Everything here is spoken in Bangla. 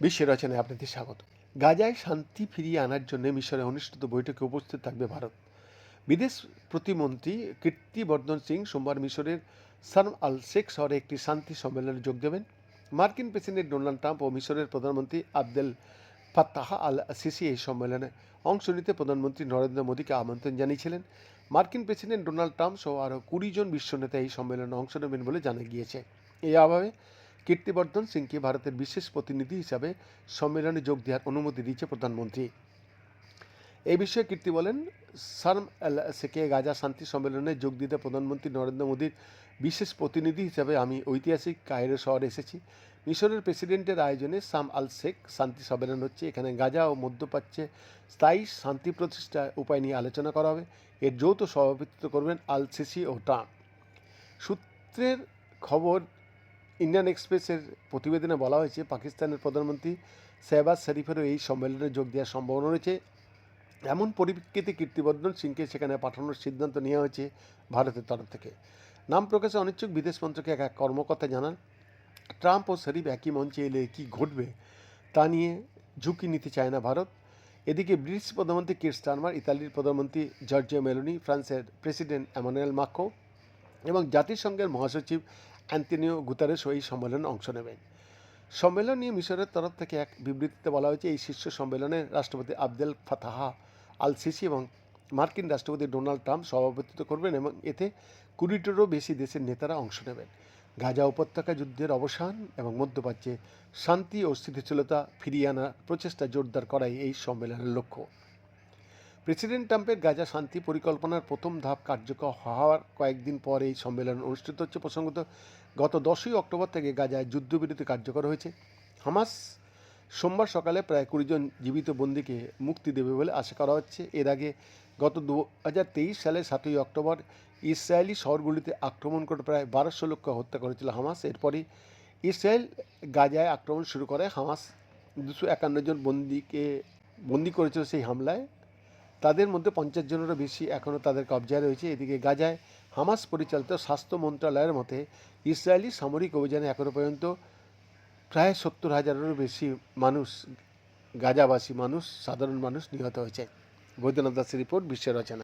বিশ্ব রচনায় আপনাদের স্বাগত। গাজায় শান্তি ফিরিয়ে আনার জন্য মিশরে অনুষ্ঠিত বৈঠকে উপস্থিত থাকবে ভারত। বিদেশ প্রতিমন্ত্রী কীর্তিবর্ধন সিং সোমবার মিশরের সার্ম আল শেখ শহরে একটি শান্তি সম্মেলনে যোগ দেবেন। মার্কিন প্রেসিডেন্ট ডোনাল্ড ট্রাম্প ও মিশরের প্রধানমন্ত্রী আবদেল ফাত্তাহ আল সিসি এই সম্মেলনে অংশ নিতে প্রধানমন্ত্রী নরেন্দ্র মোদীকে আমন্ত্রণ জানিয়েছিলেন। মার্কিন প্রেসিডেন্ট ডোনাল্ড ট্রাম্প সহ আরও কুড়ি জন বিশ্ব নেতা এই সম্মেলনে অংশ নেবেন বলে জানা গিয়েছে। এই অভাবে কীর্তিবর্ধন সিংকে ভারতের বিশেষ প্রতিনিধি হিসাবে সম্মেলনে যোগ দেওয়ার অনুমতি দিয়েছে প্রধানমন্ত্রী। এই বিষয়ে কীর্তি বলেন সার্ম শেখে গাজা শান্তি সম্মেলনে যোগ দিতে প্রধানমন্ত্রী নরেন্দ্র মোদীর বিশেষ প্রতিনিধি হিসাবে আমি ঐতিহাসিক কায়রো শহরে এসেছি। মিশরের প্রেসিডেন্টের আয়োজনে সাম আল শেখ শান্তি সম্মেলন হচ্ছে। এখানে গাজা ও মধ্যপ্রাচ্যে স্থায়ী শান্তি প্রতিষ্ঠা উপায় নিয়ে আলোচনা করা হবে। এর যৌথ সভাপতিত্ব করবেন আল সিসি ও ট্রাম্প। সূত্রের খবর, ইন্ডিয়ান এক্সপ্রেসের প্রতিবেদনে বলা হয়েছে, পাকিস্তানের প্রধানমন্ত্রী শেহবাজ শরীফেরও এই সম্মেলনে যোগ দেওয়ার সম্ভাবনা রয়েছে। এমন পরিপ্রেক্ষিতে কীর্তিবর্ধন সিংকে সেখানে পাঠানোর সিদ্ধান্ত নেওয়া হয়েছে ভারতের তরফ থেকে। নাম প্রকাশে অনিচ্ছুক বিদেশ মন্ত্রকে এক এক কর্মকর্তা জানান, ট্রাম্প ও শরীফ একই মঞ্চে এলে কী ঘটবে তা নিয়ে ঝুঁকি নিতে চায় না ভারত। এদিকে ব্রিটিশ প্রধানমন্ত্রী কির স্টারমার, ইতালির প্রধানমন্ত্রী জর্জিও মেলোনি, ফ্রান্সের প্রেসিডেন্ট এমানুয়েল মাকো এবং জাতিসংঘের মহাসচিব অ্যান্টনিও গুতারেস এই সম্মেলনে অংশ নেবেন। সম্মেলন নিয়ে মিশরের তরফ থেকে এক বিবৃতিতে বলা হয়েছে, এই শীর্ষ সম্মেলনে রাষ্ট্রপতি আবদেল ফাতাহা আল সিসি এবং মার্কিন রাষ্ট্রপতি ডোনাল্ড ট্রাম্প সভাপতিত্ব করবেন এবং এতে কুড়িটিরও বেশি দেশের নেতারা অংশ নেবেন। গাজা উপত্যকা যুদ্ধের অবসান এবং মধ্যপ্রাচ্যে শান্তি ও স্থিতিশীলতা ফিরিয়ে আনার প্রচেষ্টা জোরদার করাই এই সম্মেলনের লক্ষ্য। প্রেসিডেন্ট ট্রাম্পের গাজা শান্তি পরিকল্পনার প্রথম ধাপ কার্যকর হওয়ার কয়েকদিন পর এই সম্মেলন অনুষ্ঠিত হচ্ছে। প্রসঙ্গত, গত দশই অক্টোবর থেকে গাজায় যুদ্ধবিরতি কার্যকর হয়েছে। হামাস সোমবার সকালে প্রায় কুড়িজন জীবিত বন্দীকে মুক্তি দেবে বলে আশা করা হচ্ছে। এর আগে গত দু হাজার তেইশ সালের সাতই অক্টোবর ইসরায়েলি শহরগুলিতে আক্রমণ করে প্রায় বারোশো লোককে হত্যা করেছিল হামাস। এরপরই ইসরায়েল গাজায় আক্রমণ শুরু করে হামাস। দুশো একান্ন জন বন্দিকে, বন্দি করেছিল সেই হামলায়। তাদের মধ্যে পঞ্চাশ জনেরও বেশি এখনও তাদের কবজায় রয়েছে। এদিকে গাজায় হামাস পরিচালিত স্বাস্থ্য মন্ত্রণালয়ের মতে, ইসরায়েলি সামরিক অভিযানে এখনও পর্যন্ত প্রায় সত্তর হাজারেরও বেশি মানুষ, গাজাবাসী মানুষ, সাধারণ মানুষ নিহত হয়েছে। বৈদ্যনাথ দাসের রিপোর্ট বিশ্বের রচনা